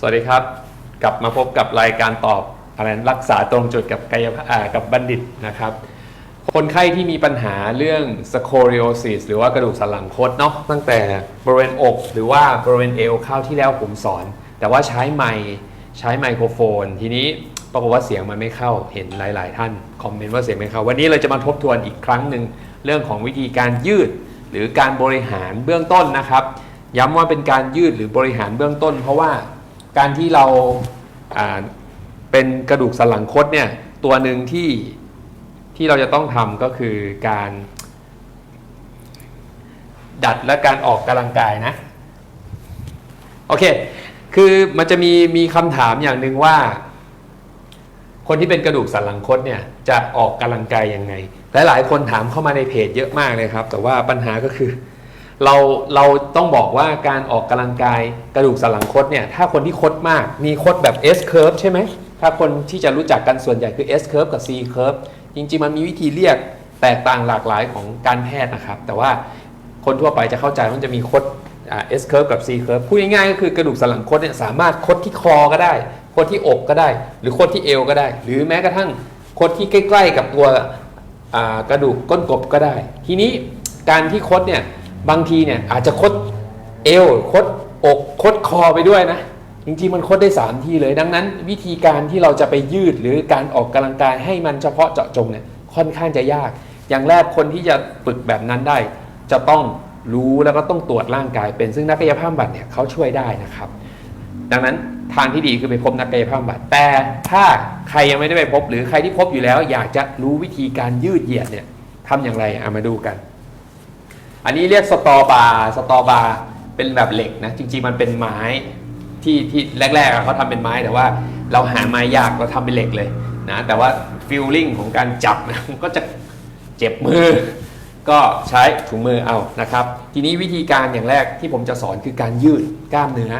สวัสดีครับ กลับมาพบกับรายการตอบอะไรรักษาตรงจุดกับกายภาพกับบัณฑิตนะครับ คนไข้ที่มีปัญหาเรื่อง scoliosis หรือว่ากระดูกสันหลังคดเนาะตั้งแต่บริเวณอก หรือว่าบริเวณเอวเข้าวที่แล้วผมสอน แต่ว่าใช้ไมค์ใช้ไมโครโฟน ทีนี้ปรากฏว่าเสียงมันไม่เข้าเห็นหลาย ๆ ท่านคอมเมนต์ว่าเสียงไม่เข้า วันนี้เราจะมาทบทวนอีกครั้งหนึ่งเรื่องของวิธีการยืด หรือการบริหารเบื้องต้นนะครับ ย้ำว่าเป็นการยืดหรือบริหารเบื้องต้น เพราะว่า การที่เราอ่าเป็นกระดูกสันหลังคดเนี่ยตัวหนึ่งที่ที่เราจะต้องทำก็คือการ ดัดและการออกกำลังกายนะ โอเค คือมันจะมีมีคำถามอย่างหนึ่งว่า คนที่เป็นกระดูกสันหลังคดเนี่ยจะออกกำลังกายยังไงหลายหลายคนถามเข้ามาในเพจเยอะมากเลยครับ แต่ว่าปัญหาก็คือ เราเราต้องบอกว่าการออกกำลังกายกระดูกสันหลังคดเนี่ยถ้าคนที่คดมากมีคดแบบ S curve ใช่ไหมถ้าคนที่จะรู้จักกันส่วนใหญ่คือ S curve กับ C curve จริงๆ มันมีวิธีเรียกแตกต่างหลากหลายของการแพทย์นะครับ แต่ว่าคนทั่วไปจะเข้าใจว่ามันจะมีคด S curve กับ C curve พูดง่ายๆก็คือกระดูกสันหลังคดเนี่ยสามารถคดที่คอก็ได้ คดที่อกก็ได้ หรือคดที่เอวก็ได้ หรือแม้กระทั่งคดที่ใกล้ ๆ กับตัวกระดูกก้นกบก็ได้ ทีนี้การที่คดเนี่ย บางทีเนี่ยอาจจะคดเอวคดอกคดคอไปด้วยนะ จริงๆมันคดได้ 3 ที่เลย ดังนั้น วิธีการที่เราจะไปยืดหรือการออกกำลังกายให้มันเฉพาะเจาะจงเนี่ยค่อนข้างจะยาก อย่างแรกคนที่จะฝึกแบบนั้นได้ จะต้องรู้แล้วก็ต้องตรวจร่างกายเป็นซึ่งนักกายภาพบำบัดเนี่ยเขาช่วยได้นะครับ ดังนั้นทางที่ดีคือไปพบนักกายภาพบำบัดแต่ถ้าใครยังไม่ได้ไปพบ หรือใครที่พบอยู่แล้ว อยากจะรู้วิธีการยืดเหยียดเนี่ยทำอย่างไรเอามาดูกัน อันนี้เรียกสตอบาร์สตอบาร์เป็นแบบเหล็กนะ จริง ๆ มันเป็นไม้ที่ที่แรกๆอะเขาทำเป็นไม้แต่ว่าเราหาไม้ยากเราทำเป็นเหล็กเลยนะแต่ว่าฟิลลิ่งของการจับนะมันก็จะเจ็บมือ ก็ใช้ถุงมือเอานะครับ ทีนี้วิธีการอย่างแรกที่ผมจะสอนคือการยืดกล้ามเนื้อ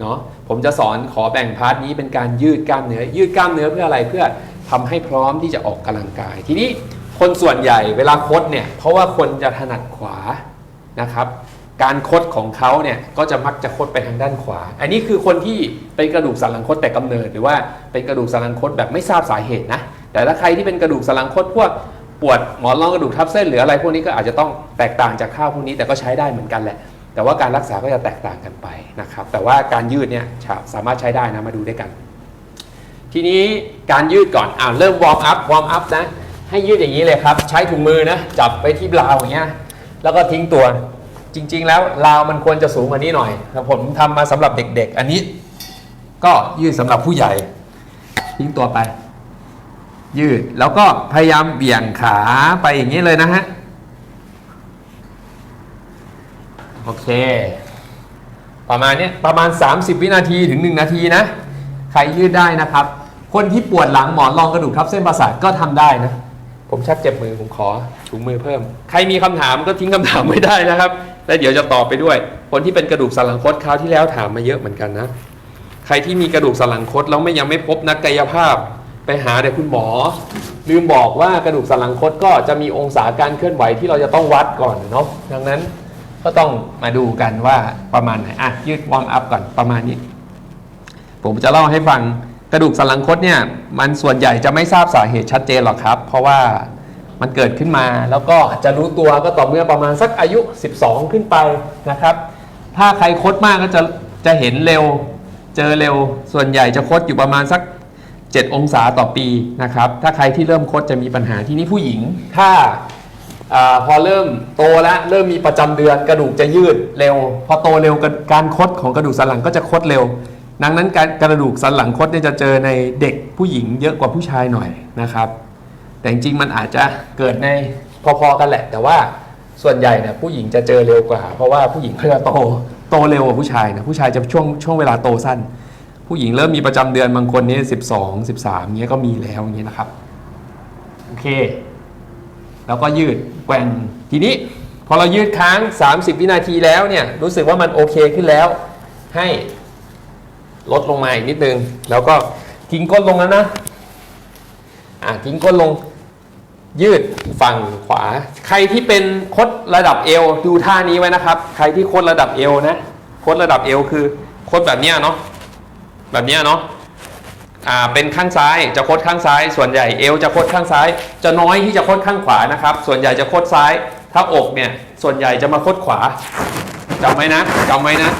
เนาะผมจะสอนขอแบ่งพาร์ทนี้เป็นการยืดกล้ามเนื้อ ยืดกล้ามเนื้อเพื่ออะไรเพื่อทำให้พร้อมที่จะออกกำลังกาย ทีนี้คนส่วนใหญ่เวลาคดเนี่ยเพราะว่าคนจะถนัดขวา นะครับการคดของเขาเนี่ยก็จะมักจะคดไปทางด้านขวา อันนี้คือคนที่เป็นกระดูกสันหลังคดแต่กำเนิด หรือว่าเป็นกระดูกสันหลังคดแบบไม่ทราบสาเหตุนะ แต่ถ้าใครที่เป็นกระดูกสันหลังคดพวกปวดหมอนรองกระดูกทับเส้นหรืออะไรพวกนี้ก็อาจจะต้องแตกต่างจากข้าวพวกนี้แต่ก็ใช้ได้เหมือนกันแหละ แต่ว่าการรักษาก็จะแตกต่างกันไปนะครับ แต่ว่าการยืดเนี่ยสามารถใช้ได้นะมาดูด้วยกัน ทีนี้การยืดก่อนอ่าเริ่มวอร์มอัพวอร์มอัพนะให้ยืดอย่างนี้เลยครับ ใช้ถุงมือนะจับไปที่บราวอย่างเงี้ย แล้วก็ทิ้งตัวจริง ๆ แล้วราวมันควรจะสูงกว่านี้หน่อยแต่ผมทำมาสำหรับเด็ก ๆ อันนี้ ก็ยืดสำหรับผู้ใหญ่ ทิ้งตัวไป ยืดแล้วก็พยายามเบี่ยงขาไปอย่างนี้เลยนะฮะโอเค ประมาณนี้ประมาณ 30 วินาทีถึง 1 นาทีนะ ใครยืดได้นะครับ คนที่ปวดหลังหมอนรองกระดูกทับเส้นประสาทก็ทำได้นะ ผมชักเจ็บมือผมขอถุงมือเพิ่ม ใครมีคำถามก็ทิ้งคำถามไว้ได้นะครับ แล้วเดี๋ยวจะตอบไปด้วย คนที่เป็นกระดูกสันหลังคดคราวที่แล้วถามมาเยอะเหมือนกันนะ ใครที่มีกระดูกสันหลังคดแล้วไม่ยังไม่พบนักกายภาพ ไปหาเดี๋ยวคุณหมอ ลืมบอกว่ากระดูกสันหลังคดก็จะมีองศาการเคลื่อนไหวที่เราจะต้องวัดก่อนเนาะดังนั้นก็ต้องมาดูกันว่าประมาณไหนอะยืดวอร์มอัพก่อนประมาณนี้ ผมจะเล่าให้ฟัง กระดูกสันหลังคดเนี่ยมันส่วนใหญ่จะไม่ทราบสาเหตุชัดเจนหรอกครับ เพราะว่ามันเกิดขึ้นมาแล้วก็จะรู้ตัวก็ต่อเมื่อประมาณสักอายุ 12 ขึ้นไปนะครับ ถ้าใครคดมากก็จะจะเห็นเร็ว เจอเร็ว ส่วนใหญ่จะคดอยู่ประมาณสัก 7 องศาต่อปีนะครับ ถ้าใครที่เริ่มคดจะมีปัญหาที่นี่ผู้หญิง ถ้าอพอเริ่มโตแล้วเริ่มมีประจำเดือนกระดูกจะยืดเร็ว พอโตเร็วการคดของกระดูกสันหลังก็จะคดเร็ว ดังนั้นการกระดูกสันหลังคดเนี่ยจะเจอในเด็กผู้หญิงเยอะกว่าผู้ชายหน่อยนะครับ แต่จริงๆมันอาจจะเกิดในพอๆกันแหละ แต่ว่าส่วนใหญ่เนี่ยผู้หญิงจะเจอเร็วกว่า เพราะว่าผู้หญิงเขาจะโตโตเร็วกว่าผู้ชายนะผู้ชายจะช่วงช่วงเวลาโตสั้น ผู้หญิงเริ่มมีประจำเดือนบางคนนี่สิบสองสิบสามเงี้ยก็มีแล้วอย่างเงี้ยนะครับโอเค แล้วก็ยืดแกว่งทีนี้พอเรายืดค้าง 30 วินาทีแล้วเนี่ยรู้สึกว่ามันโอเคขึ้นแล้ว ให้ ลดลงมาอีกนิดนึง แล้วก็ทิ้งก้นลงแล้วนะอะทิ้งก้นลง ยืดฝั่งขวา ใครที่เป็นคดระดับเอวดูท่านี้ไว้นะครับ ใครที่คดระดับเอวนะคดระดับเอวคือคดแบบเนี้ยเนาะแบบเนี้ยเนาะอ่าเป็นข้างซ้ายจะคดข้างซ้าย ส่วนใหญ่เอวจะคดข้างซ้าย จะน้อยที่จะคดข้างขวานะครับ ส่วนใหญ่จะคดซ้าย ถ้าอกเนี่ยส่วนใหญ่จะมาคดขวาจำไว้นะจำไว้นะ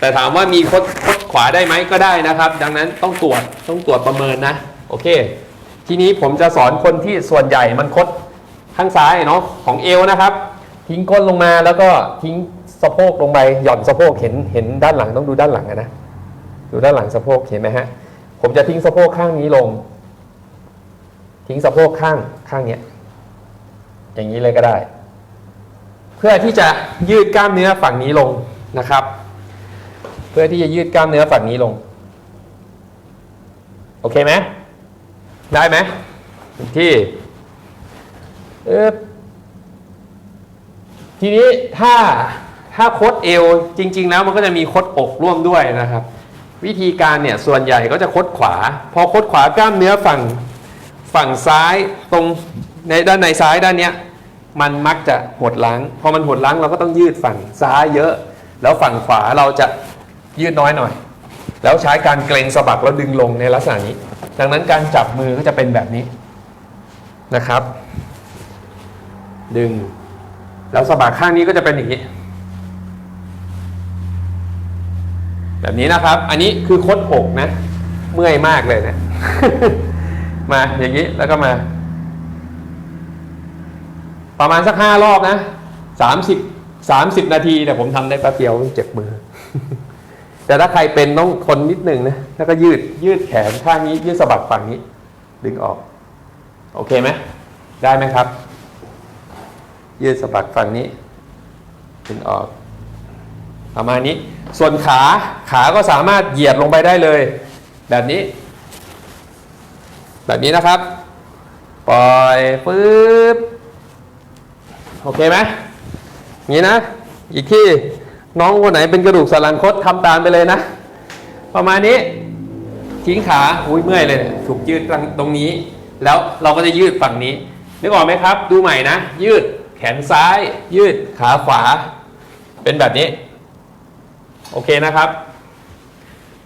แต่ถามว่ามีคดคดขวาได้ไหมก็ได้นะครับ ดังนั้นต้องตรวจต้องตรวจประเมินนะโอเค ทีนี้ผมจะสอนคนที่ส่วนใหญ่มันคดข้างซ้ายเนาะของเอวนะครับ ทิ้งก้นลงมาแล้วก็ทิ้งสะโพกลงไปหย่อนสะโพกเห็นเห็นด้านหลังต้องดูด้านหลังนะดูด้านหลังสะโพกเห็นไหมฮะผมจะทิ้งสะโพกข้างนี้ลง ทิ้งสะโพกข้างข้างเนี้ยอย่างนี้เลยก็ได้ เพื่อที่จะยืดกล้ามเนื้อฝั่งนี้ลงนะครับ เพื่อที่จะยืดกล้ามเนื้อฝั่งนี้ลง โอเคไหมได้ไหมที่เออทีนี้ถ้าถ้าคดเอวจริง ๆ แล้วมันก็จะมีคดอกร่วมด้วยนะครับ วิธีการเนี่ยส่วนใหญ่ก็จะคดขวา พอคดขวากล้ามเนื้อฝั่งฝั่งซ้ายตรงในด้านในซ้ายด้านเนี้ยมันมักจะหดล้าง พอมันหดล้างเราก็ต้องยืดฝั่งซ้ายเยอะ แล้วฝั่งขวาเราจะ ยืดน้อยหน่อย แล้วใช้การเกรงสะบักแล้วดึงลงในลักษณะนี้ ดังนั้นการจับมือก็จะเป็นแบบนี้นะครับ ดึง แล้วสะบักข้างนี้ก็จะเป็นอย่างนี้ แบบนี้นะครับ อันนี้คือคดอกนะ เมื่อยมากเลยนะ มาอย่างนี้แล้วก็มา ประมาณสักห้ารอบนะสามสิบสามสิบนาทีแต่ผมทำได้แป๊บเดียวเจ็บมือ แต่ถ้าใครเป็นต้องทนนิดหนึ่งนะ แล้วก็ยืดยืดแขนข้างนี้ ยืดสะบักฝั่งนี้ ดึงออก โอเคไหมได้ไหมครับ ยืดสะบักฝั่งนี้ ดึงออก ประมาณนี้ ส่วนขาขาก็สามารถเหยียดลงไปได้เลย แบบนี้ แบบนี้นะครับ ปล่อยปึ๊บ โอเคไหมงี้นะ อีกที่ น้องคนไหนเป็นกระดูกสันหลังคดทำตามไปเลยนะ ประมาณนี้ทิ้งขาอุ้ยเมื่อยเลยเนี่ยถูกยืดตรงนี้ แล้วเราก็จะยืดฝั่งนี้นึกออกไหมครับ ดูใหม่นะ ยืดแขนซ้าย ยืดขาขวา เป็นแบบนี้ โอเคนะครับ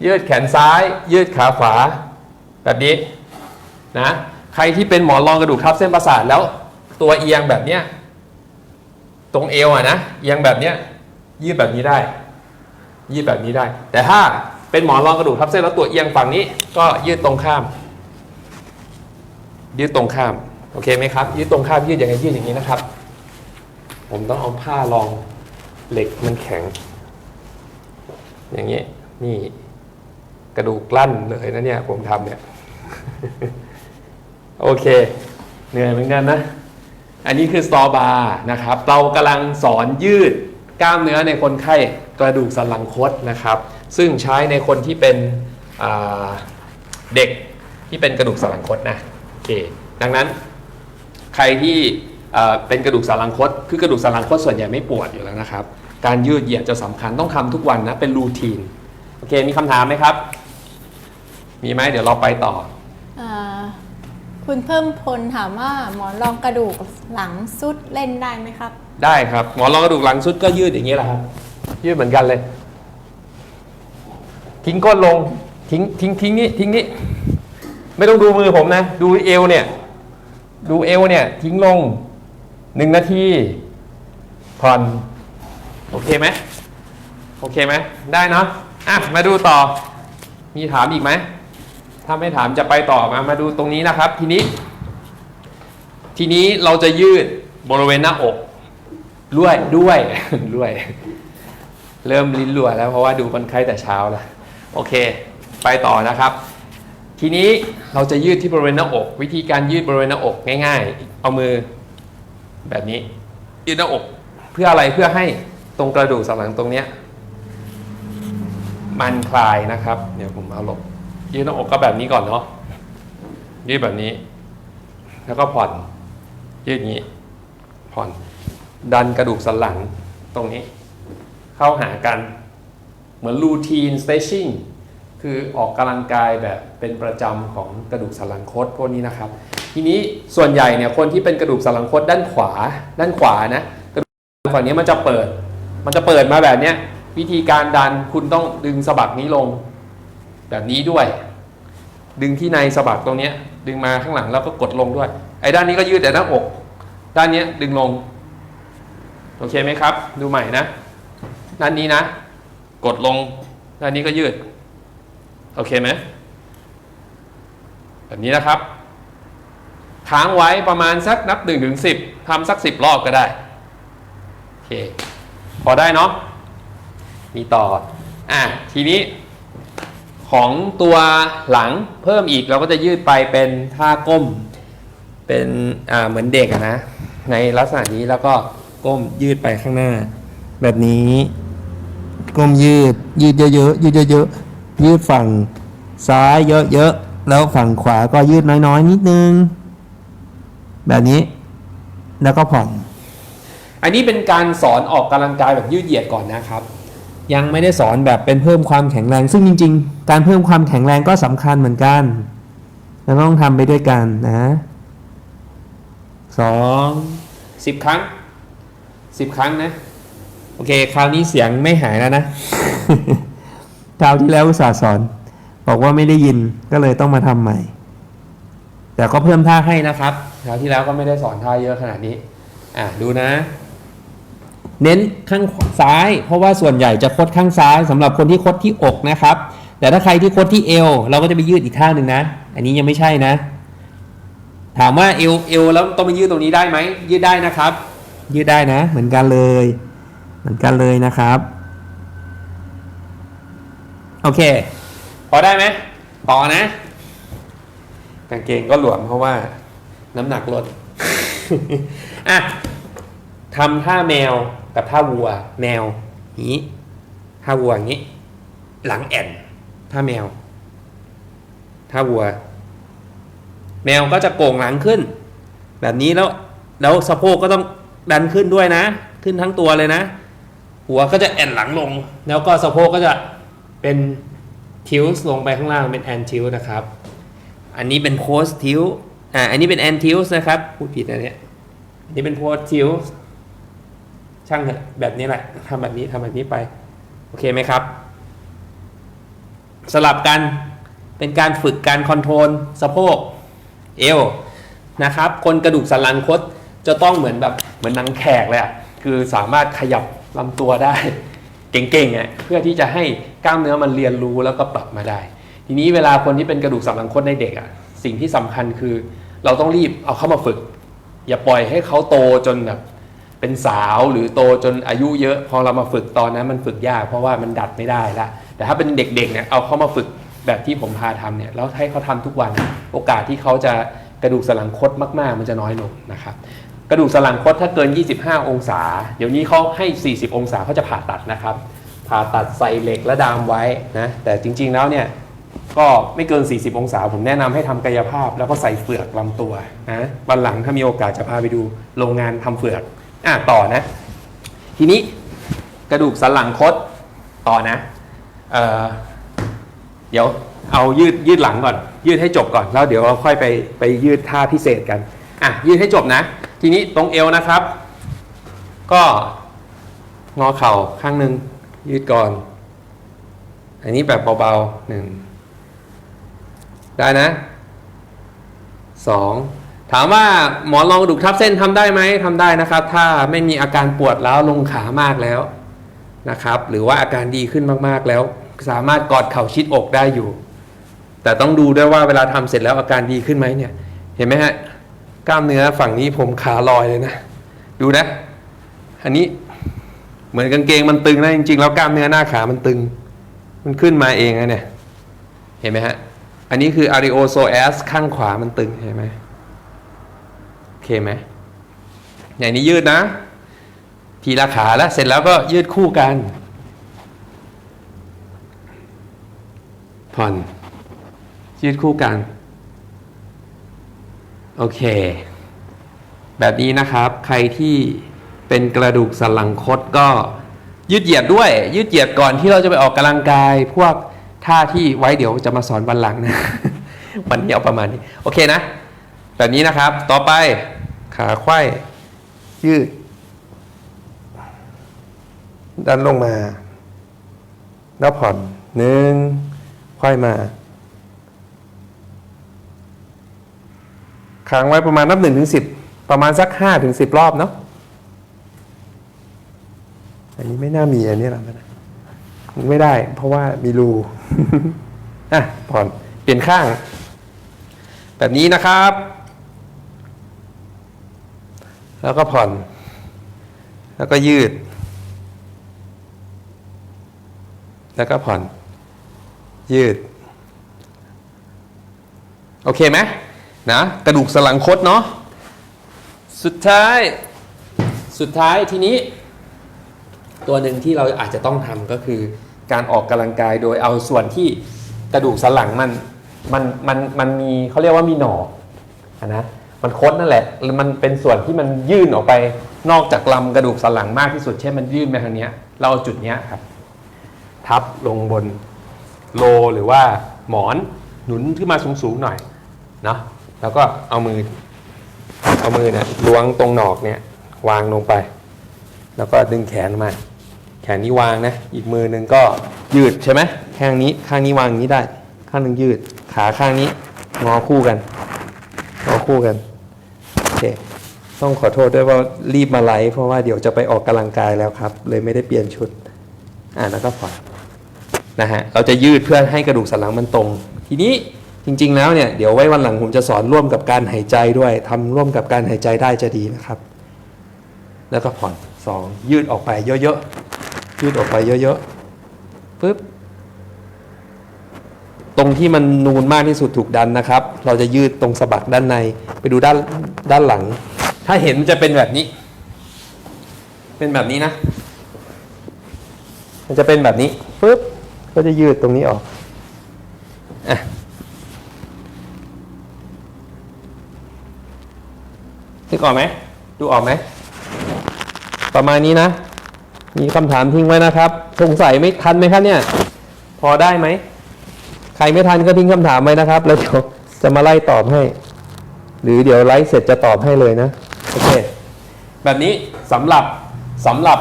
ยืดแขนซ้าย ยืดขาขวา แบบนี้นะใครที่เป็นหมอนรองกระดูกทับเส้นประสาทแล้ว ตัวเอียงแบบเนี้ยตรงเอวอะนะเอียงแบบเนี้ย ยืดแบบนี้ได้ ยืดแบบนี้ได้ แต่ถ้าเป็นหมอนรองกระดูกทับเส้นแล้วตัวเอียงฝั่งนี้ ก็ยืดตรงข้าม ยืดตรงข้ามโอเคไหมครับยืดตรงข้ามยืดอย่างไงยืดอย่างนี้นะครับ ผมต้องเอาผ้ารองเหล็กมันแข็ง อย่างนี้นี่กระดูกลั่นเลยนะเนี่ยผมทำเนี่ย โอเค เหนื่อยเหมือนกันนะ อันนี้คือสตอบาร์นะครับ เรากำลังสอนยืด กล้ามเนื้อในคนไข้กระดูกสันหลังคดนะครับ ซึ่งใช้ในคนที่เป็นเด็กที่เป็นกระดูกสันหลังคดนะโอเคดังนั้นใครที่เป็นกระดูกสันหลังคดคือกระดูกสันหลังคดส่วนใหญ่ไม่ปวดอยู่แล้วนะครับ การยืดเหยียดจะสำคัญต้องทำทุกวันนะเป็นรูทีนโอเคมีคำถามไหมครับ มีไหมเดี๋ยวเราไปต่ออคุณเพิ่มพลถามว่าหมอนรองกระดูกหลังสุดเล่นได้ไหมครับ ได้ครับหมอนรองกระดูกหลังสุดก็ยืดอย่างนี้แหละครับ ยืดเหมือนกันเลย ทิ้งก้นลง ทิ้งทิ้งทิ้งนี้ทิ้งนี้ ไม่ต้องดูมือผมนะ ดูเอวเนี่ย ดูเอวเนี่ย ทิ้งลงหนึ่งนาทีผ่อนโอเคไหมโอเคไหมได้เนาะอะมาดูต่อ มีถามอีกไหมถ้าไม่ถามจะไปต่อมามาดูตรงนี้นะครับ ทีนี้ ทีนี้เราจะยืดบริเวณหน้าอก ด้วยด้วยด้วย เริ่มลิ้นรัวแล้วเพราะว่าดูคนไข้แต่เช้าแล้วโอเค ไปต่อนะครับ ทีนี้เราจะยืดที่บริเวณหน้าอก วิธีการยืดบริเวณหน้าอกง่าย ๆ เอามือแบบนี้ ยืดหน้าอกเพื่ออะไรเพื่อให้ตรงกระดูกสันหลังตรงเนี้ยมันคลายนะครับ เดี๋ยวผมเอาลบยืดหน้าอกก็แบบนี้ก่อนเนาะยืดแบบนี้ แล้วก็ผ่อน ยืดอย่างนี้ ผ่อน ดันกระดูกสันหลังตรงนี้ เข้าหากัน เหมือนรูทีน stretching คือออกกำลังกายแบบเป็นประจำของกระดูกสันหลังคดพวกนี้นะครับ ทีนี้ส่วนใหญ่เนี่ยคนที่เป็นกระดูกสันหลังคดด้านขวา ด้านขวานะกระดูกสันหลังฝั่งนี้มันจะเปิด มันจะเปิดมาแบบเนี้ยวิธีการดันคุณต้องดึงสะบักนี้ลง แบบนี้ด้วย ดึงที่ในสะบักตรงนี้ดึงมาข้างหลังแล้วก็กดลงด้วย ไอ้ด้านนี้ก็ยืดแต่หน้าอก ด้านนี้ดึงลง โอเคไหมครับ ดูใหม่นะด้านนี้นะ กดลงด้านนี้ก็ยืด โอเคไหมแบบนี้นะครับ ค้างไว้ประมาณสักนับหนึ่งถึงสิบทำสักสิบรอบก็ได้ โอเค พอได้เนาะมีต่อ อะ ทีนี้ของตัวหลังเพิ่มอีกเราก็จะยืดไปเป็นท่าก้ม เป็น อ่า เหมือนเด็กอะนะ ในลักษณะนี้แล้วก็ ก้มยืดไปข้างหน้า แบบนี้ก้มยืด ยืดเยอะๆยืดเยอะๆยืดฝั่งซ้ายเยอะๆแล้วฝั่งขวาก็ยืดน้อยๆนิดนึง แบบนี้แล้วก็ผ่อนอันนี้เป็นการสอนออกกำลังกายแบบยืดเหยียดก่อนนะครับ ยังไม่ได้สอนแบบเป็นเพิ่มความแข็งแรง ซึ่งจริง ๆ การเพิ่มความแข็งแรงก็สำคัญเหมือนกันเราต้องทำไปด้วยกันนะสองสิบครั้ง สิบครั้งนะ โอเค คราวนี้เสียงไม่หายแล้วนะ คราวที่แล้วอุตส่าห์สอน บอกว่าไม่ได้ยินก็เลยต้องมาทำใหม่ แต่ก็เพิ่มท่าให้นะครับ คราวที่แล้วก็ไม่ได้สอนท่าเยอะขนาดนี้ อะดูนะ เน้นข้างซ้าย เพราะว่าส่วนใหญ่จะคดข้างซ้ายสำหรับคนที่คดที่อกนะครับ แต่ถ้าใครที่คดที่เอว เราก็จะไปยืดอีกข้างหนึ่งนะ อันนี้ยังไม่ใช่นะ ถามว่าเอวเอวแล้วต้องไปยืดตรงนี้ได้ไหมยืดได้นะครับ ยืดได้นะ เหมือนกันเลย เหมือนกันเลยนะครับ โอเค พอได้ไหมต่อนะ กางเกงก็หลวมเพราะว่า น้ำหนักลดอะทำท่าแมวกับท่าวัว แมวอย่างนี้ท่าวัวอย่างนี้ หลังแอนท่าแมวท่าวัว แมวก็จะโก่งหลังขึ้น แบบนี้แล้ว แล้วสะโพกก็ต้อง ดันขึ้นด้วยนะ ขึ้นทั้งตัวเลยนะ หัวก็จะแอนหลังลง แล้วก็สะโพกก็จะเป็นทิวส์ลงไปข้างล่างเป็นแอนทิวนะครับ อันนี้เป็นโพสทิวอ่าอันนี้เป็นแอนทิวส์นะครับพูดผิดนะเนี่ยอันนี้เป็นโพสทิวส์ช่างเถอะแบบนี้แหละทำแบบนี้ทำแบบนี้ไป โอเคไหมครับ สลับกันเป็นการฝึกการคอนโทรลสะโพกเอวนะครับ คนกระดูกสันหลังคด จะต้องเหมือนแบบเหมือนนังแขกเลยอะคือสามารถขยับลำตัวได้ เก่งๆอะเพื่อที่จะให้กล้ามเนื้อมันเรียนรู้แล้วก็ปรับมาได้ ทีนี้เวลาคนที่เป็นกระดูกสันหลังคดในเด็กอะสิ่งที่สำคัญคือเราต้องรีบเอาเข้ามาฝึก อย่าปล่อยให้เขาโตจนแบบเป็นสาวหรือโตจนอายุเยอะพอเรามาฝึกตอนนั้นมันฝึกยาก เพราะว่ามันดัดไม่ได้ละแต่ถ้าเป็นเด็กๆเนี่ยเอาเขามาฝึกแบบที่ผมพาทำเนี่ยแล้วให้เขาทำทุกวันโอกาสที่เขาจะกระดูกสันหลังคดมาก ๆ มันจะน้อยลงนะครับ กระดูกสันหลังคดถ้าเกิน 25 องศา เดี๋ยวนี้เขาให้ 40 องศาเขาจะผ่าตัดนะครับ ผ่าตัดใส่เหล็กและดามไว้นะ แต่จริง ๆ แล้วเนี่ยก็ไม่เกิน 40 องศา ผมแนะนำให้ทำกายภาพ แล้วก็ใส่เฟือกลำตัวนะวันหลังถ้ามีโอกาสจะพาไปดูโรงงานทำเฟือกอะต่อนะ ทีนี้กระดูกสันหลังคดต่อนะเอเดี๋ยวเอายืดยืดหลังก่อน ยืดให้จบก่อนแล้วเดี๋ยวเราค่อยไปไปยืดท่าพิเศษกันอะยืดให้จบนะ ทีนี้ตรงเอวนะครับ ก็งอเข่าข้างหนึ่งยืดก่อน อันนี้แบบเบาๆหนึ่งได้นะสองถามว่าหมอนรองกระดูกทับเส้นทำได้ไหมทำได้นะครับ ถ้าไม่มีอาการปวดแล้วลงขามากแล้วนะครับ หรือว่าอาการดีขึ้นมากๆแล้ว สามารถกอดเข่าชิดอกได้อยู่ แต่ต้องดูด้วยว่าเวลาทำเสร็จแล้วอาการดีขึ้นไหมเนี่ย เห็นไหมฮะ กล้ามเนื้อฝั่งนี้ผมขาลอยเลยนะ ดูนะ อันนี้เหมือนกางเกงมันตึงนะจริงๆแล้วกล้ามเนื้อหน้าขามันตึง มันขึ้นมาเองนะเนี่ย เห็นไหมฮะ อันนี้คือ ariosoas ข้างขวามันตึงเห็นไหมโอเคไหมอย่างนี้ยืดนะ ทีละขาแล้วเสร็จแล้วก็ยืดคู่กันผ่อนยืดคู่กัน โอเค แบบนี้นะครับ ใครที่เป็นกระดูกสันหลังคดก็ยืดเหยียดด้วย ยืดเหยียดก่อนที่เราจะไปออกกำลังกาย พวกท่าที่ไว้เดี๋ยวจะมาสอนวันหลังนะ วันนี้เอาประมาณนี้ โอเคนะ แบบนี้นะครับ ต่อไปขาไขว้ยืด ดันลงมา แล้วผ่อนหนึ่งผ่อนค่มา ค้างไว้ประมาณนับหนึ่งถึงสิบประมาณสักห้าถึงสิบรอบเนาะอันนี้ไม่น่ามีอันนี้หรอกนะไม่ได้ เพราะว่ามีรูอะผ่อนเปลี่ยนข้าง แบบนี้นะครับ แล้วก็ผ่อน แล้วก็ยืด แล้วก็ผ่อน ยืด โอเคไหม นะกระดูกสันหลังคดเนาะสุดท้าย สุดท้ายทีนี้ ตัวหนึ่งที่เราอาจจะต้องทำก็คือการออกกำลังกายโดยเอาส่วนที่กระดูกสันหลังมันมันมันมันมีเขาเรียกว่ามีหนอกอะนะมันคดนั่นแหละแล้วมันเป็นส่วนที่มันยื่นออกไปนอกจากลำกระดูกสันหลังมากที่สุดเช่นมันยื่นไปทางเนี้ยเราเอาจุดเนี้ยครับ ทับลงบนโลหรือว่าหมอนหนุนขึ้นมาสูงๆหน่อยเนาะ แล้วก็เอามือ เอามือเนี่ยล้วงตรงหนอกเนี่ย วางลงไป แล้วก็ดึงแขนมา แขนนี้วางนะ อีกมือหนึ่งก็ยืดใช่ไหมข้างนี้ข้างนี้วางอย่างนี้ได้ ข้างหนึ่งยืด ขาข้างนี้งอคู่กันงอคู่กันโอเคต้องขอโทษด้วยว่ารีบมาไลฟ์เพราะว่าเดี๋ยวจะไปออกกำลังกายแล้วครับ เลยไม่ได้เปลี่ยนชุดอ่าแล้วก็ผ่อนนะฮะเราจะยืดเพื่อให้กระดูกสันหลังมันตรง ทีนี้ จริง ๆ แล้วเนี่ยเดี๋ยวไว้วันหลังผมจะสอนร่วมกับการหายใจด้วยทำร่วมกับการหายใจได้จะดีนะครับ แล้วก็ผ่อนสองยืดออกไปเยอะๆยืดออกไปเยอะๆปึ๊บตรงที่มันนูนมากที่สุดถูกดันนะครับ เราจะยืดตรงสะบักด้านในไปดูด้านด้านหลัง ถ้าเห็นมันจะเป็นแบบนี้ เป็นแบบนี้นะ มันจะเป็นแบบนี้ปึ๊บก็จะยืดตรงนี้ออกอะ นึกออกไหมดูออกไหมประมาณนี้นะ มีคำถามทิ้งไว้นะครับ สงสัยไม่ทันไหมครับเนี่ย พอได้ไหม ใครไม่ทันก็ทิ้งคำถามไว้นะครับ แล้วเดี๋ยวจะมาไล่ตอบให้ หรือเดี๋ยวไลฟ์เสร็จจะตอบให้เลยนะ โอเค แบบนี้สำหรับสำหรับ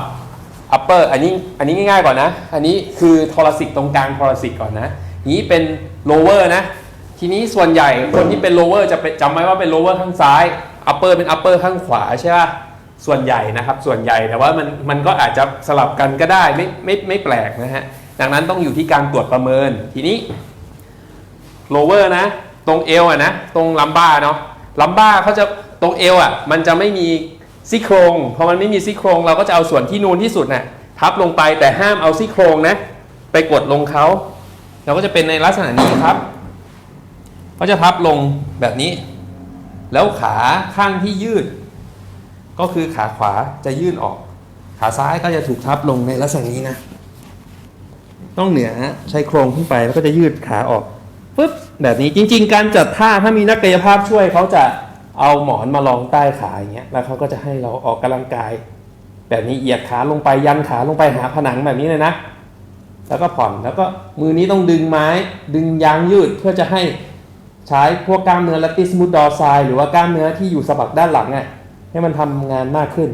upper อันนี้อันนี้ง่ายๆก่อนนะ อันนี้คือทอรสิกตรงกลางทอรสิกก่อนนะ นี้เป็น lower นะ ทีนี้ส่วนใหญ่คนที่เป็น lower จะเป็นจำไว้ว่าเป็น lower ข้างซ้าย upper เป็น upper ข้างขวาใช่ป่ะส่วนใหญ่นะครับส่วนใหญ่แต่ว่ามันมันก็อาจจะสลับกันก็ได้ไม่ไม่ไม่แปลกนะฮะดังนั้นต้องอยู่ที่การตรวจประเมินทีนี้ lower นะ ตรงเอวอะนะ ตรงลัมบ้าเนาะลัมบ้าเขาจะตรงเอวอะมันจะไม่มีซี่โครงพอมันไม่มีซี่โครงเราก็จะเอาส่วนที่นูนที่สุดน่ะทับลงไปแต่ห้ามเอาซี่โครงนะ ไปกดลงเขาเราก็จะเป็นในลักษณะนี้ครับเขาจะทับลงแบบนี้ แล้วขาข้างที่ยืด ก็คือขาขวาจะยื่นออก ขาซ้ายก็จะถูกทับลงในลักษณะนี้นะต้องเหนือใช้โครงขึ้นไปแล้วก็จะยืดขาออกปุ๊บแบบนี้จริง ๆ การจัดท่าถ้ามีนักกายภาพช่วยเขาจะเอาหมอนมารองใต้ขาอย่างเงี้ยแล้วเขาก็จะให้เราออกกำลังกาย แบบนี้เหยียดขาลงไปยันขาลงไปหาผนังแบบนี้เลยนะ แล้วก็ผ่อนแล้วก็มือนี้ต้องดึงไม้ ดึงยางยืดเพื่อจะให้ ใช้พวกกล้ามเนื้อลัติสมูดดอไซหรือว่ากล้ามเนื้อที่อยู่สะบักด้านหลังอะให้มันทำงานมากขึ้น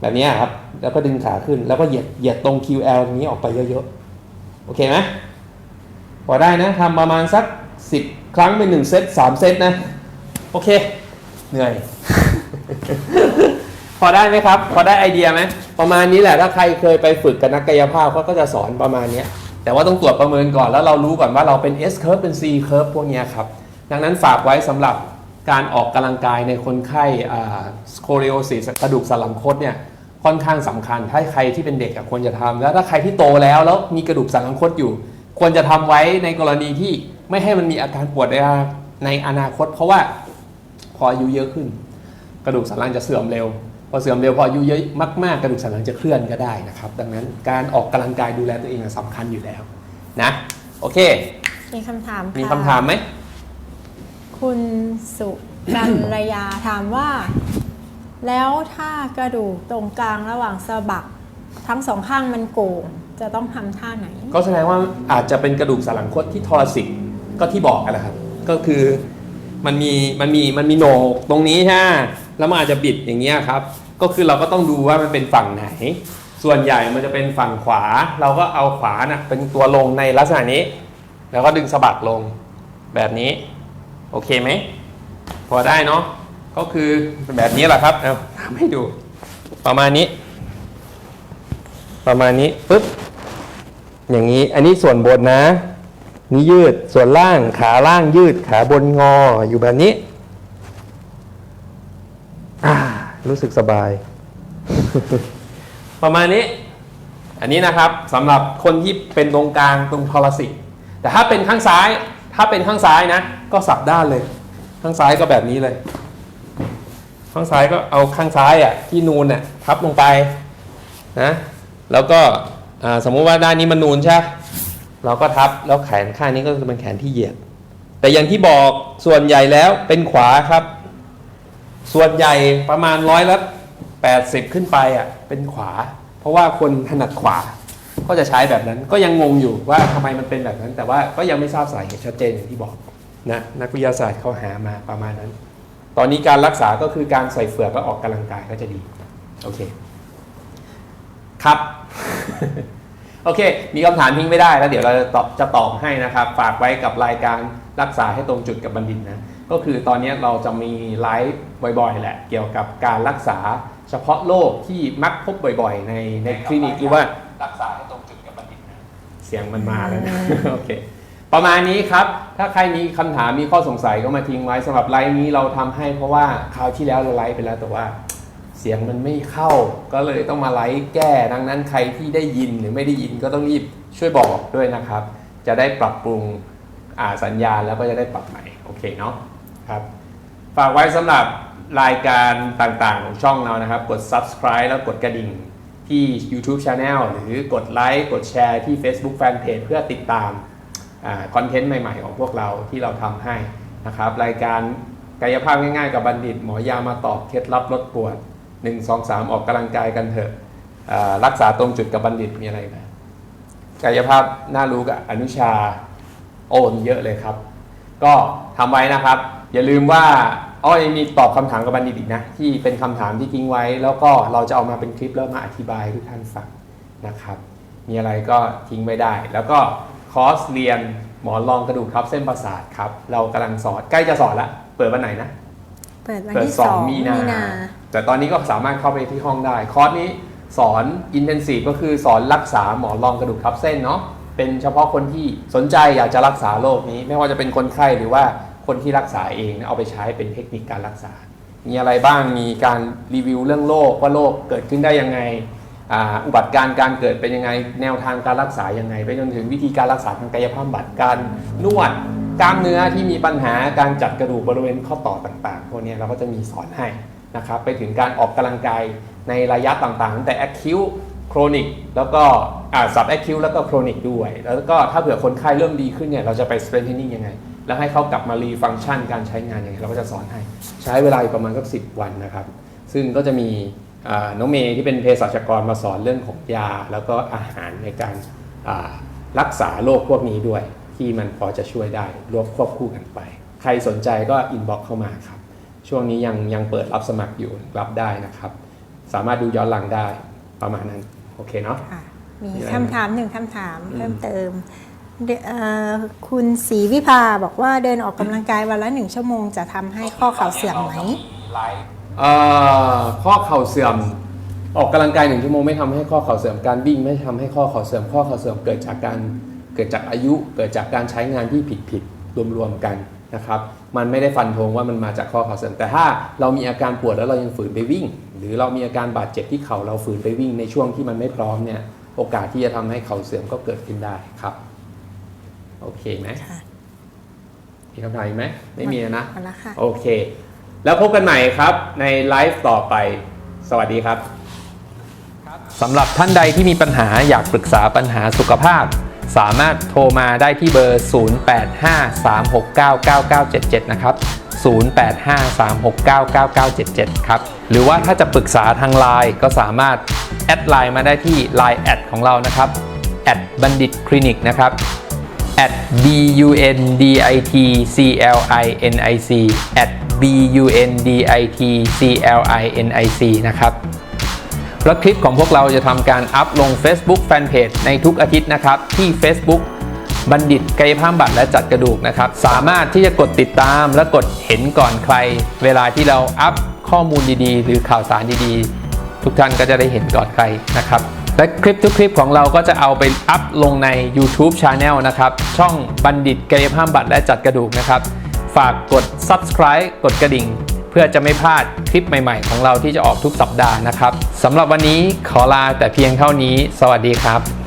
แบบนี้ครับ แล้วก็ดึงขาขึ้น แล้วก็เหยียดเหยียดตรง QL ตรงนี้ออกไปเยอะๆ โอเคไหมพอได้นะทำประมาณสัก 10 ครั้งเป็น1เซต3เซตนะ โอเค เหนื่อย พอได้ไหมครับ พอได้ไอเดียไหม ประมาณนี้แหละ ถ้าใครเคยไปฝึกกับนักกายภาพเขาก็จะสอนประมาณนี้ แต่ว่าต้องตรวจประเมินก่อนแล้วเรารู้ก่อนว่าเราเป็น S curve เป็น C curve พวกนี้ครับ ดังนั้นฝากไว้สำหรับการออกกำลังกายในคนไข้สโคเรโอซิสกระดูกสันหลังคดเนี่ยค่อนข้างสำคัญ ถ้าใครที่เป็นเด็กควรจะทำแล้วถ้าใครที่โตแล้วแล้วมีกระดูกสันหลังคดอยู่ ควรจะทำไว้ในกรณีที่ไม่ให้มันมีอาการปวดในอนาคต เพราะว่าพออายุเยอะขึ้น กระดูกสันหลังจะเสื่อมเร็ว พอเสื่อมเร็วพออายุเยอะมากๆกระดูกสันหลังจะเคลื่อนก็ได้นะครับ ดังนั้นการออกกำลังกายดูแลตัวเองสำคัญอยู่แล้วนะโอเค มีคำถามะมีคำถามไหมคุณสุกัลยาถามว่า แล้วถ้ากระดูกตรงกลางระหว่างสะบักทั้งสองข้างมันโก่งจะต้องทำท่าไหน ก็แสดงว่าอาจจะเป็นกระดูกสันหลังคดที่ทอรสิกก็ที่บอกกันนะครับ ก็คือมันมีมันมีมันมีโหนกตรงนี้ใช่ไหมแล้วมันอาจจะบิดอย่างเงี้ยครับ ก็คือเราก็ต้องดูว่ามันเป็นฝั่งไหน ส่วนใหญ่มันจะเป็นฝั่งขวา เราก็เอาขวาน่ะเป็นตัวลงในลักษณะนี้ แล้วก็ดึงสะบักลงแบบนี้ โอเคไหม พอได้เนาะ ก็คือแบบนี้แหละครับ เอาทำให้ดู ประมาณนี้ ประมาณนี้ปุ๊บ อย่างนี้ อันนี้ส่วนบนนะ นี่ยืด ส่วนล่าง ขาล่างยืด ขาบนงอ อยู่แบบนี้อ่า รู้สึกสบาย ประมาณนี้ อันนี้นะครับสำหรับคนที่เป็นตรงกลางตรงทอรสิกแต่ถ้าเป็นข้างซ้าย ถ้าเป็นข้างซ้ายนะ ก็สับด้านเลย ข้างซ้ายก็แบบนี้เลย ข้างซ้ายก็เอาข้างซ้ายอะที่นูนอะทับลงไปนะแล้วก็สมมุติว่าด้านนี้มันนูนใช่เราก็ทับแล้วแขนข้างนี้ก็จะเป็นแขนที่เหยียดแต่อย่างที่บอกส่วนใหญ่แล้วเป็นขวาครับ ส่วนใหญ่ประมาณร้อยละ80 ขึ้นไปอะเป็นขวา เพราะว่าคนถนัดขวา ก็จะใช้แบบนั้นก็ยังงงอยู่ว่าทำไมมันเป็นแบบนั้น แต่ว่าก็ยังไม่ทราบสาเหตุชัดเจนอย่างที่บอกนะนักวิทยาศาสตร์เขาหามาประมาณนั้น ตอนนี้การรักษาก็คือการใส่เฟือกและออกกำลังกายก็จะดีโอเคครับโอเค มีคำถามทิ้งไม่ได้แล้วเดี๋ยวเราจะตอบจะตอบให้นะครับ ฝากไว้กับรายการรักษาให้ตรงจุดกับบัณฑิตนะ ก็คือตอนนี้เราจะมีไลฟ์บ่อยๆ แหละ เกี่ยวกับการรักษาเฉพาะโรคที่มักพบบ่อยๆ ในในคลินิกหรือว่ารักษาให้ตรงจุดกับบัณฑิตนะเสียงมันมาแล้วนะโอเคประมาณนี้ครับ ถ้าใครมีคำถามมีข้อสงสัยก็มาทิ้งไว้สำหรับไลฟ์นี้เราทำให้เพราะว่าคราวที่แล้วเราไลฟ์ไปแล้วแต่ว่าเสียงมันไม่เข้าก็เลยต้องมาไลฟ์แก้ดังนั้นใครที่ได้ยินหรือไม่ได้ยินก็ต้องรีบช่วยบอกด้วยนะครับ จะได้ปรับปรุงอ่าสัญญาณแล้วก็จะได้ปรับใหม่ โอเคเนาะ ครับฝากไว้สำหรับรายการต่างๆ ของช่องเรานะครับ กด subscribe แล้วกดกระดิ่งที่ YouTube Channel หรือกดไลค์กดแชร์ที่ Facebook Fanpage เพื่อติดตามคอนเทนต์ใหม่ๆ ของพวกเราที่เราทำให้นะครับ รายการกายภาพง่ายๆ กับบัณฑิต หมอยามาตอบเคล็ดลับลดปวด 1 2 3 ออกกำลังกายกันเถอะรักษาตรงจุดกับบัณฑิตมีอะไรไหมกายภาพน่ารู้กับอนุชาโอนเยอะเลยครับ ก็ทำไว้นะครับ อย่าลืมว่าอ้อยังมีตอบคำถามกับบัณฑิตอีกนะ ที่เป็นคำถามที่ทิ้งไว้ แล้วก็เราจะเอามาเป็นคลิปแล้วมาอธิบายให้ทุกท่านฟังนะครับ มีอะไรก็ทิ้งไว้ได้ แล้วก็คอร์สเรียนหมอนรองกระดูกทับเส้นประสาทครับ เรากำลังสอนใกล้จะสอนละ เปิดวันไหนนะ เปิดวันเปิดที่สสอองงมีมีนานา แต่ตอนนี้ก็สามารถเข้าไปที่ห้องได้ คอร์สนี้สอน intensive ก็คือสอนรักษาหมอนรองกระดูกทับเส้นเนาะ เป็นเฉพาะคนที่สนใจอยากจะรักษาโรคนี้ ไม่ว่าจะเป็นคนไข้หรือว่า คนที่รักษาเองเอาไปใช้เป็นเทคนิคการรักษา มีอะไรบ้างมีการรีวิวเรื่องโรคว่าโรคเกิดขึ้นได้ยังไงอุบัติการ์การเกิดเป็นยังไง แนวทางการรักษายังไง ไปจนถึงวิธีการรักษาทางกายภาพบำบัดการนวดกล้ามเนื้อที่มีปัญหาการจัดกระดูกบริเวณข้อต่อต่างๆพวกนี้เราก็จะมีสอนให้นะครับไปถึงการออกกำลังกายในระยะต่างๆตั้งแต่ acute chronic แล้วก็อ่า sub acute แล้วก็ chronic ด้วย แล้วก็ถ้าเผื่อคนไข้เริ่มดีขึ้นเนี่ยเราจะไป strengthening ยังไงแล้วให้เขากลับมารีฟัง c t ชันการใช้งานอยังไงเราก็จะสอนให้ ใช้เวลาประมาณสักสิวันนะครับ ซึ่งก็จะมีน้องเมย์ที่เป็นเภสัชกรมาสอนเรื่องของยา แล้วก็อาหารในการรักษาโรคพวกนี้ด้วย ที่มันพอจะช่วยได้รวบควบคู่กันไป ใครสนใจก็อินบ็อกเข้ามาครับ ช่วงนี้ยังยังเปิดรับสมัครอยู่รับได้นะครับ สามารถดูย้อนหลังได้ประมาณนั้น โอเคเนาะะมีคำถามหนึ่งคำถามมเพิ่มเติม คุณศรีวิภาบอกว่าเดินออกกำลังกายวันละหนึ่งชั่วโมงจะทำให้ข้อเข่าเสื่อมไหม เอ่อข้อเข่าเสื่อมออกกำลังกายหนึ่งชั่วโมงไม่ทำให้ข้อเข่าเสื่อมการวิ่งไม่ทำให้ข้อเข่าเสื่อมข้อเข่าเสื่อมเกิดจากการเกิดจากอายุ เกิดจากการใช้งานที่ผิดผิดๆรวมๆกันนะครับ มันไม่ได้ฟันธงว่ามันมาจากข้อเข่าเสื่อมแต่ถ้าเรามีอาการปวดแล้วเรายังฝืนไปวิ่ง หรือเรามีอาการบาดเจ็บที่เข่าเราฝืนไปวิ่งในช่วงที่มันไม่พร้อมเนี่ยโอกาสที่จะทำให้เข่าเสื่อมก็เกิดขึ้นได้ครับ โอเคไหมค่ะมีคำถามอีกไหมไม่มีนะ หมดแล้วค่ะ โอเค แล้วพบกันใหม่ครับในไลฟ์ต่อไป สวัสดีครับสำหรับท่านใดที่มีปัญหาอยากปรึกษาปัญหาสุขภาพ สามารถโทรมาได้ที่เบอร์ 0853699977 นะครับ 0853699977 ครับ หรือว่าถ้าจะปรึกษาทางไลน์ก็สามารถ แอดไลน์มาได้ที่ Line แอดของเรานะครับแอดบัณฑิตคลินิกนะครับ at b u n d i t c l i n i c at b u n d i t c l i n i c นะครับแล้วคลิปของพวกเราจะทำการอัพลง Facebook Fanpage ในทุกอาทิตย์นะครับ ที่ Facebook บัณฑิตกายภาพบำบัดและจัดกระดูกนะครับ สามารถที่จะกดติดตามและกดเห็นก่อนใคร เวลาที่เราอัพข้อมูลดีๆ หรือข่าวสารดีๆ ทุกท่านก็จะได้เห็นก่อนใครนะครับ และคลิปทุกคลิปของเราก็จะเอาไปอัพลงใน YouTube Channel นะครับ ช่องบัณฑิตกายภาพบำบัดและจัดกระดูกนะครับ ฝากกด subscribe กดกระดิ่ง เพื่อจะไม่พลาดคลิปใหม่ๆ ของเราที่จะออกทุกสัปดาห์นะครับสำหรับวันนี้ขอลาแต่เพียงเท่านี้ สวัสดีครับ